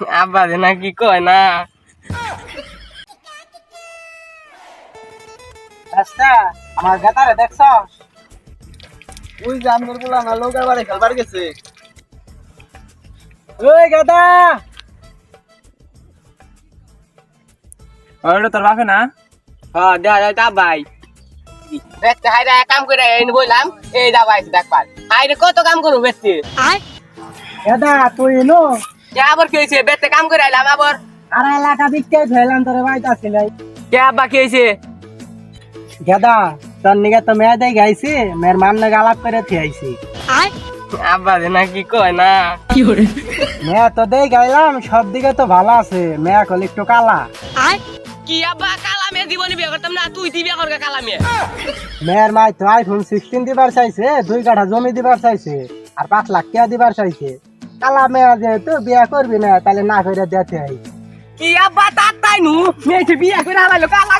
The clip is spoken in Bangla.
আব্বা যে না কি কয় না? রাস্তা আমার গাতারে দেখছ ওই যে আমনের বলা না লোকের বাড়ি খেলবার গেছে। ওই গাদা! ওটা তোর বাপে না? হ্যাঁ দেখা যায় তা ভাই। বেচতে হাইরা কাম করে এনে বললাম এই যা ভাই দেখবার হাইরে কত কাম করব বেচতে গাদা তুই এলো কে আবার কি হয়েছে? বেচতে কাম করে আইলাম আবার। আড়াই লাখ দিকতে ধরলাম তোর বাড়িতে আসছিল কে আব্বা কি হয়েছে? গাদা তোর নিগে তো মেয়ে গাইছি মেয়ের মান আলাপ করে থিয়াইছি আব্বা যে না কি কয় না। মেয়ে তো দেই গাইলাম সব দিকে তো ভালো আছে মেয়ে কল একটু কালা। কি আব্বা কালামে জীবনে বিয়ে করতাম না তুই মেয়ের মাই তো আইফোন সিক্সটিন দিবার চাইছে দুই কাঠা জমি দিবার চাইছে আর পাঁচ লাখ টাকা দিবার চাইছে। কালা মেয়া যেহেতু বিয়া করবি না, তাহলে না করে দেখতে হয়। কি আব্বা, তার তাই নু? মেয়েছে বিয়ে করে হারাইলো কালা